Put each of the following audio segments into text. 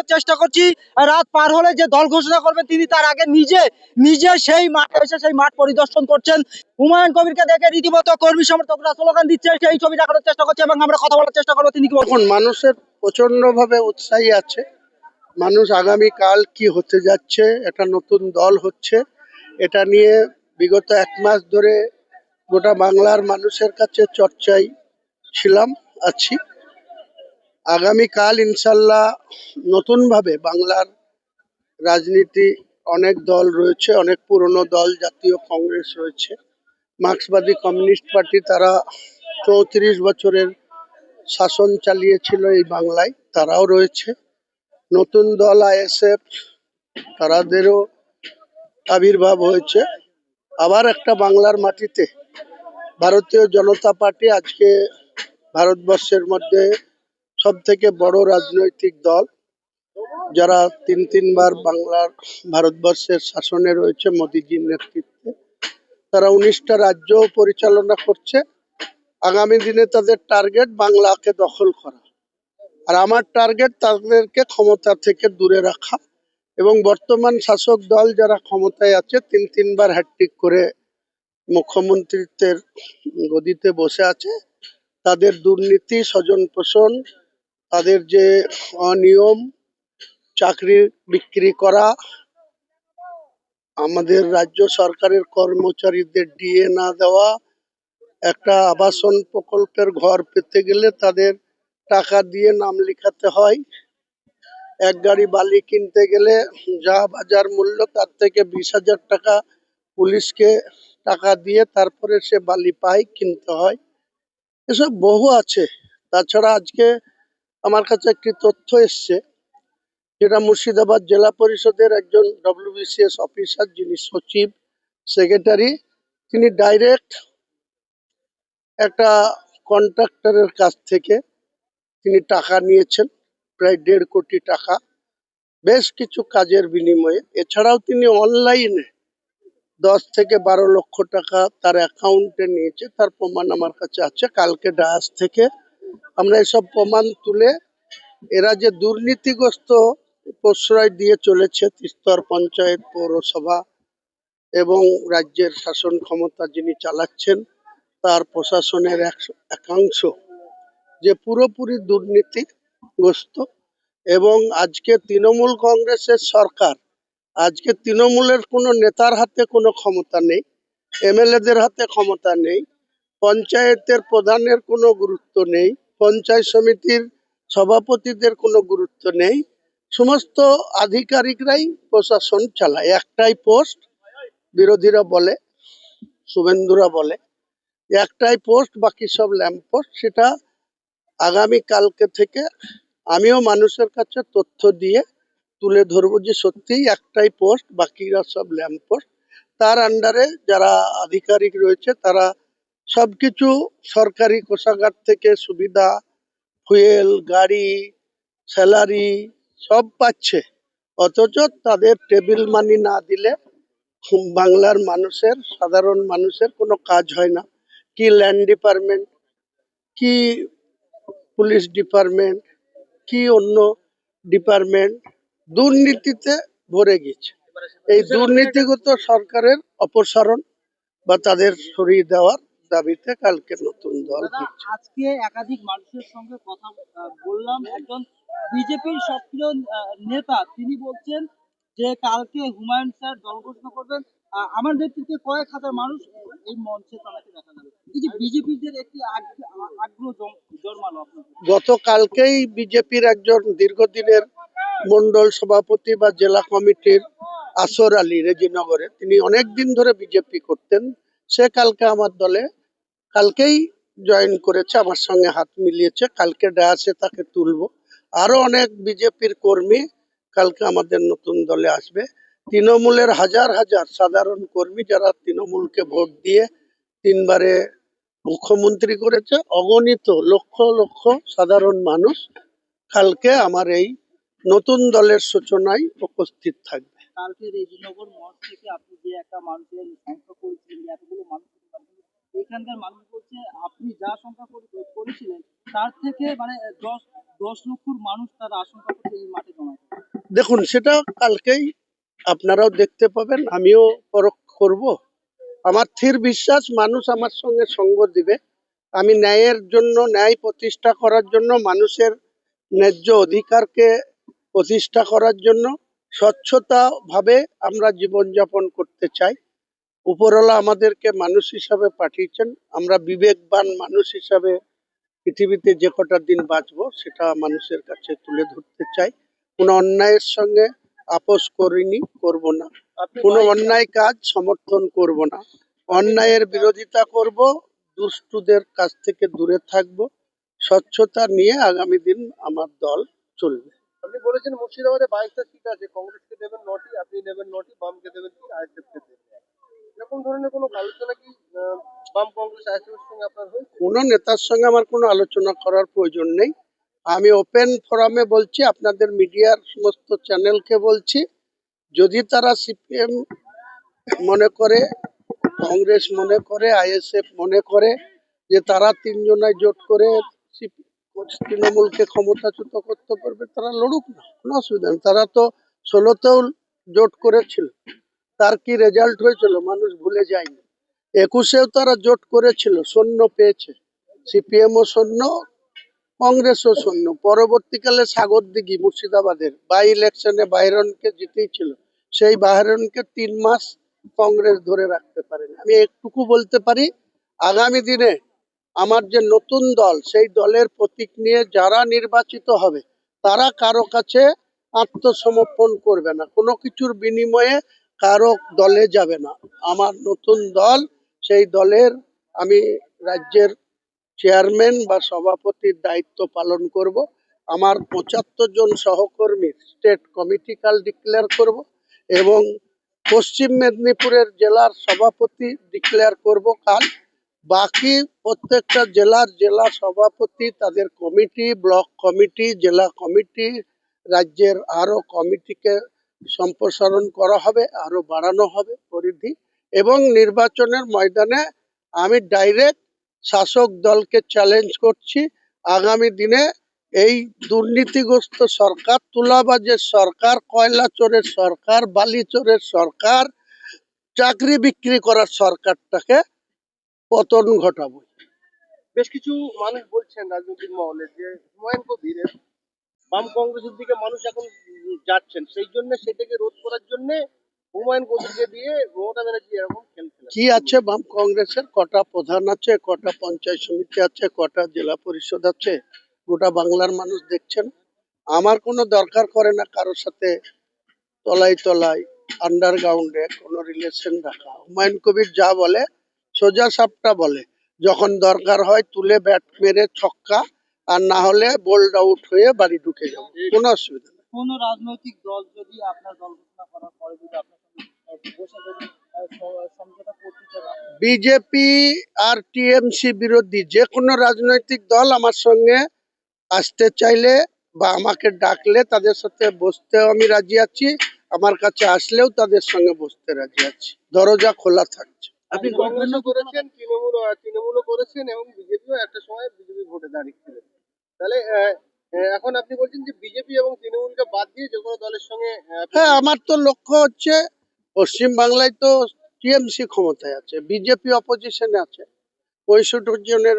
দেখানোর চেষ্টা করছি। রাত পার হলে যে দল ঘোষণা করবেন তিনি তার আগে নিজে নিজে সেই মাঠে এসে সেই মাঠ পরিদর্শন করছেন। হুমায়ুন কবিরকে দেখে রীতিমতো কর্মী সমর্থকরা স্লোগান দিচ্ছে, সেই ছবি দেখানোর চেষ্টা করছে এবং আমরা কথা বলার চেষ্টা করব। তিনি কি বলছেন? মানুষের প্রচণ্ড ভাবে উৎসাহী আছে। মানুষ আগামী কাল কি হতে যাচ্ছে একটা নতুন দল হচ্ছে, এটা নিয়ে বিগত এক মাস ধরে গোটা বাংলার মানুষের কাছে চর্চায় ছিলাম, আছি। আগামী কাল ইনশাল্লাহ নতুনভাবে বাংলার রাজনীতি অনেক দল রয়েছে, অনেক পুরনো দল, জাতীয় কংগ্রেস রয়েছে। মার্ক্সবাদী কমিউনিস্ট পার্টি তারা চৌত্রিশ বছরের শাসন চালিয়েছিল এই বাংলায়, তারাও রয়েছে। নতুন দল আইএসএফ, তারাদেরও আবির্ভাব হয়েছে। আবার একটা বাংলার মাটিতে ভারতীয় জনতা পার্টি আজকে ভারতবর্ষের মধ্যে সব থেকে বড় রাজনৈতিক দল যারা তিন তিনবার বাংলার ভারতবর্ষের শাসনে রয়েছে মোদিজির নেতৃত্বে, তারা উনিশটা রাজ্য পরিচালনা করছে। আগামী দিনে তাদের টার্গেট বাংলাকে দখল করা। আর আমার টার্গেট তাদেরকে ক্ষমতা থেকে দূরে রাখা এবং বর্তমান শাসক দল যারা ক্ষমতায় আছে, তিন তিনবার হ্যাট্রিক করে মুখ্যমন্ত্রিত্বের গদিতে বসে আছে। তাদের দুর্নীতি স্বজন পোষণ তাদের যে অনিয়ম, চাকরি বিক্রি করা, আমাদের রাজ্য সরকারের কর্মচারীদের ডিএ না দেওয়া, একটা আবাসন প্রকল্পের ঘর পেতে গেলে তাদের টাকা দিয়ে নাম লিখাতে হয়। এক গাড়ি বালি কিনতে গেলে যা বাজার মূল্য তার থেকে বিশ হাজার টাকা পুলিশকে টাকা দিয়ে তারপরে সে বালি পায়, কিনতে হয়। এসব বহু আছে। তাছাড়া আজকে আমার কাছে একটি তথ্য এসছে। যেটা মুর্শিদাবাদ জেলা পরিষদের একজন ডব্লিউবিসিএস অফিসার যিনি সচিব সেক্রেটারি তিনি ডাইরেক্ট একটা কন্ট্রাক্টরের কাছ থেকে তিনি টাকা নিয়েছেন, প্রায় দেড় কোটি টাকা। বেশ কিছু কাজের বিনিময়ে। এছাড়াও তিনি অনলাইনে দশ থেকে বারো লক্ষ টাকা তার অ্যাকাউন্টে নিয়েছে। তার প্রমাণ আমার কাছে আছে। কালকে ডায়াস থেকে আমরা এসব প্রমাণ তুলে এরা যে দুর্নীতিগ্রস্ত প্রশ্রয় দিয়ে চলেছে তিস্তর পঞ্চায়েত পৌরসভা এবং রাজ্যের শাসন ক্ষমতা যিনি চালাচ্ছেন, তার প্রশাসনের একাংশ যে পুরোপুরি দুর্নীতিগ্রস্ত এবং আজকে তৃণমূল কংগ্রেসের সরকার, আজকে তৃণমূলের কোনো নেতার হাতে কোনো ক্ষমতা নেই, এমএলএদের হাতে ক্ষমতা নেই পঞ্চায়েতের প্রধানের কোনো গুরুত্ব নেই, পঞ্চায়েত সমিতির সভাপতিদের কোনো গুরুত্ব নেই, সমস্ত আধিকারিকরাই প্রশাসন চালায়। একটাই পোস্ট, বিরোধীরা বলে, শুভেন্দুরা বলে। একটাই পোস্ট, বাকি সব ল্যাম্প পোস্ট, সেটা আগামী কালকে থেকে আমিও মানুষের কাছে তথ্য দিয়ে তুলে ধরবো যে সত্যিই একটাই পোস্ট, বাকিরা সব ল্যাম্প পোস্ট। তার আন্ডারে যারা আধিকারিক রয়েছে, তারা সবকিছু সরকারি কোষাগার থেকে সুবিধা, ফুয়েল, গাড়ি, স্যালারি সব পাচ্ছে। অথচ তাদের টেবিল মানি না দিলে বাংলার মানুষের, সাধারণ মানুষের কোনো কাজ হয় না। কি ল্যান্ড ডিপার্টমেন্ট, কি পুলিশ ডিপার্টমেন্ট, কি অন্য ডিপার্টমেন্ট দুর্নীতিতে ভরে গেছে। এই দুর্নীতিগত সরকারের অপসারণ বা তাদের সরিয়ে দেওয়ার দাবিতে কালকে নতুন দল আজকে একাধিক মানুষের সঙ্গে কথা বললাম একজন বিজেপির সক্রিয় নেতা তিনি বলছেন যে কালকে হুমায়ুন স্যার দল ঘোষণা করবেন। আমার নেতৃত্বে কয়েক হাজার মানুষ এই মঞ্চে তাদেরকে দেখা যাবে। এই যে বিজেপিদের একটি আগ- আগ্রহ জন্মালো গতকালকেই বিজেপির একজন দীর্ঘদিনের মন্ডল সভাপতি বা জেলা কমিটির আসর আলী রেজিনগরে তিনি অনেক দিন ধরে বিজেপি করতেন। সে কালকে আমার দলে কালকেই জয়েন করেছে, আমার সঙ্গে হাত মিলিয়েছে। কালকে ডায়াসে তাকে তুলবো। আরও অনেক বিজেপির কর্মী কালকে আমাদের নতুন দলে আসবে। তৃণমূলের হাজার হাজার সাধারণ কর্মী যারা তৃণমূলকে ভোট দিয়ে তিনবারে মুখ্যমন্ত্রী করেছে, অগণিত, লক্ষ লক্ষ সাধারণ মানুষ কালকে আমার এই নতুন দলের সূচনায় উপস্থিত থাকবে। কালকে রেজিনগর মঞ্চ থেকে আপনি যে একটা মানুষের সংখ্যা করেছিলেন এতগুলো মানুষ এখানকার মানুষ বলছে, আপনি যা করে- করেছিলেন, তার থেকে মানে দশ দশ লক্ষর মানুষ তারা আশঙ্কা করছে এই মাঠে জমা দেখুন, সেটা কালকেই আপনারাও দেখতে পাবেন, আমিও পরখ করব। আমার স্থির বিশ্বাস, মানুষ আমার সঙ্গে সঙ্গ দিবে। আমি ন্যায়ের জন্য, ন্যায় প্রতিষ্ঠা করার জন্য, মানুষের ন্যায্য অধিকারকে প্রতিষ্ঠা করার জন্য স্বচ্ছতা ভাবে আমরা জীবনযাপন করতে চাই। উপরওয়ালা আমাদেরকে মানুষ হিসাবে পাঠিয়েছেন। আমরা বিবেকবান মানুষ হিসাবে পৃথিবীতে যে কটা দিন বাঁচবো সেটা মানুষের কাছে তুলে ধরতে চাই। কোনো অন্যায়ের সঙ্গে আপোষ করিনি করব না। কোনো অন্যায় কাজ সমর্থন করব না। অন্যায়ের বিরোধিতা করব দুষ্টুদের কাছ থেকে দূরে থাকব। স্বচ্ছতা নিয়ে আগামী দিন আমার দল চলবে। আপনি বলেছেন মুর্শিদাবাদে বাইশটা সিট আছে। কংগ্রেসকে দেবেন নটি আপনি নেবেন নটি বামকে দেবেন আইএসএফকে দেবেন। এরকম ধরনের কোনো কংগ্রেস আইএসএফ এর সঙ্গে আপনার কোনো নেতার সঙ্গে আমার কোনো আলোচনা করার প্রয়োজন নেই। আমি ওপেন ফোরামে বলছি, আপনাদের মিডিয়ার সমস্ত চ্যানেলকে বলছি, যদি তারা সিপিএম মনে করে, কংগ্রেস মনে করে, আইএসএফ মনে করে যে তারা তিনজনায় জোট করে তৃণমূলকে ক্ষমতাচ্যুত করতে পারবে, তারা লড়ুক না, কোনো অসুবিধা নেই। তারা তো ষোলোতেও জোট করেছিল। তার কি রেজাল্ট হয়েছিল? মানুষ ভুলে যায়নি। একুশেও তারা জোট করেছিল, সৈন্য পেয়েছে। সিপিএমও সৈন্য, কংগ্রেসও সৈন্য। পরবর্তীকালে সাগর দিঘি মুর্শিদাবাদের বাই ইলেকশনে বাইরনকে জিতেছিল। সেই বাইরনকে তিন মাস কংগ্রেস ধরে রাখতে পারেনি। আমি একটুকু বলতে পারি, আগামী দিনে আমার যে নতুন দল, সেই দলের প্রতীক নিয়ে যারা নির্বাচিত হবে, তারা কারও কাছে আত্মসমর্পণ করবে না। কোনো কিছুর বিনিময়ে কারও দলে যাবে না। আমার নতুন দল, সেই দলের আমি রাজ্যের চেয়ারম্যান বা সভাপতির দায়িত্ব পালন করব। আমার পঁচাত্তর জন সহকর্মীর স্টেট কমিটি কাল ডিক্লেয়ার করব এবং পশ্চিম মেদিনীপুরের জেলার সভাপতি ডিক্লেয়ার করব কাল। বাকি প্রত্যেকটা জেলার জেলা সভাপতি, তাদের কমিটি, ব্লক কমিটি, জেলা কমিটি, রাজ্যের আরও কমিটিকে সম্প্রসারণ করা হবে, আরও বাড়ানো হবে পরিধি এবং নির্বাচনের ময়দানে আমি ডাইরেক্ট শাসক দলকে চ্যালেঞ্জ করছি। আগামী দিনে এই দুর্নীতিগ্রস্ত সরকার, তুলাবাজের সরকার, কয়লা চোরের সরকার, বালি চোরের সরকার, চাকরি বিক্রি করার সরকারটাকে পতন ঘটাবো। বেশ কিছু মানুষ বলছেন রাজনৈতিক মহলে যে হুমায়ুন কবির বাম কংগ্রেসের দিকে মানুষ এখন যাচ্ছেন, সেই জন্য সেটাকে রোধ করার জন্য হুমায়ুন কবিরকে দিয়ে মমতা ব্যানার্জি এরকম কি আছে বাম কংগ্রেসের? কটা প্রধান আছে, কটা পঞ্চায়েত সমিতি আছে, কটা জেলা পরিষদ আছে, গোটা বাংলার মানুষ দেখছেন। আমার কোনো দরকার করে না কারোর সাথে তলায় তলায় আন্ডারগ্রাউন্ডে কোনো রিলেশন রাখা। হুমায়ুন কবির যা বলে, সোজা সাপটা বলে, যখন দরকার হয় তুলে ব্যাট মেরে ছক্কা আর না হলে বোল্ড আউট হয়ে বাড়ি ঢুকে যাব। কোনো অসুবিধা নেই। কোন রাজনৈতিক দল যদি আপনার দল ঘোষণা করার পরে যদি আপনার বিজেপি আর টিএমসি বিরোধী যে কোনো রাজনৈতিক দল আমার সঙ্গে আসতে চাইলে বা আমাকে ডাকলে তাদের সাথে বসতেও আমি রাজি আছি। আমার কাছে আসলেও তাদের সঙ্গে বসতে রাজি আছি। দরজা খোলা থাকছে। আপনি কংগ্রেসও করেছেন তৃণমূল তৃণমূলও করেছেন এবং বিজেপিও একটা সময় বিজেপি ভোটে দাঁড়িয়েছিলেন তাহলে এখন আপনি বলছেন যে বিজেপি এবং তৃণমূলকে বাদ দিয়ে যে কোনো দলের সঙ্গে হ্যাঁ আমার তো লক্ষ্য হচ্ছে পশ্চিম বাংলায় তো টিএমসি ক্ষমতায় আছে বিজেপি অপোজিশনে আছে। পঁয়ষট্টি জনের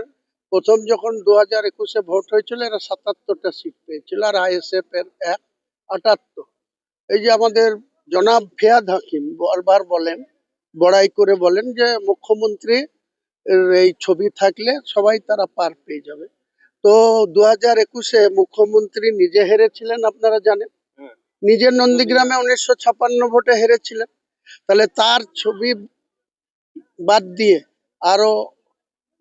প্রথম যখন দু হাজার একুশে ভোট হয়েছিল এরা সাতাত্তরটা সিট পেয়েছিল আর আইএসএফ এর এক আটাত্তর। এই যে আমাদের জনাব ফিয়াদ হাকিম বারবার বলেন বড়াই করে বলেন যে মুখ্যমন্ত্রী এই ছবি থাকলে সবাই তারা পার পেয়ে যাবে। তো দু হাজার একুশে মুখ্যমন্ত্রী নিজে হেরেছিলেন আপনারা জানেন। হ্যাঁ। নিজে নন্দীগ্রামে উনিশশো ছাপান্ন ভোটে হেরেছিলেন। তাহলে তার ছবি বাদ দিয়ে আরও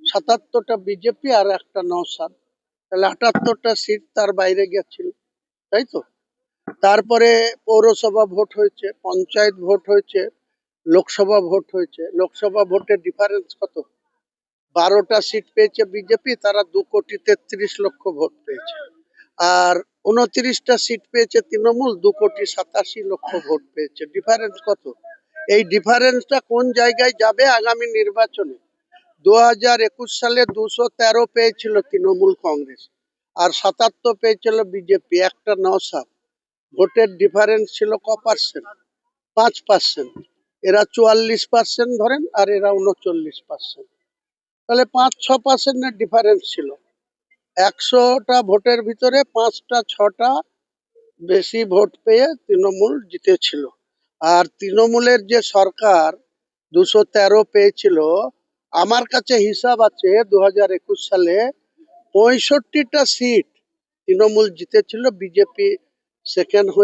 সাতাত্তরটা বিজেপি আর একটা নৌসাদ তাহলে আটাত্তরটা সিট তার বাইরে গেছিল তাই তো? তারপরে পৌরসভা ভোট হয়েছে পঞ্চায়েত ভোট হয়েছে লোকসভা ভোট হয়েছে। লোকসভা ভোটের ডিফারেন্স কত? বারোটা সিট পেয়েছে বিজেপি তারা দু কোটি তেত্রিশ লক্ষ ভোট পেয়েছে। আর উনত্রিশটা সিট পেয়েছে তৃণমূল, দু কোটি সাতাশি লক্ষ ভোট পেয়েছে। ডিফারেন্স কত? এই ডিফারেন্সটা কোন জায়গায় যাবে আগামী নির্বাচনে? দু হাজার একুশ সালে দুশো তেরো পেয়েছিল তৃণমূল কংগ্রেস আর সাতাত্তর পেয়েছিল বিজেপি একটা নসাদ ভোটের ডিফারেন্স ছিল ক পার্সেন্ট পাঁচ পার্সেন্ট এরা চুয়াল্লিশ পার্সেন্ট ধরেন আর এরা উনচল্লিশ পার্সেন্ট তাহলে পাঁচ, ছ পার্সেন্টের ডিফারেন্স ছিল। একশোটা ভোটের ভিতরে পাঁচটা, ছটা বেশি ভোট পেয়ে তৃণমূল জিতেছিল। আর তৃণমূলের যে সরকার দুশো তেরো পেয়েছিল, আমার কাছে হিসাব আছে দু হাজার একুশ সালে পঁয়ষট্টিটা সিট তৃণমূল জিতেছিল, বিজেপি সেকেন্ড হয়ে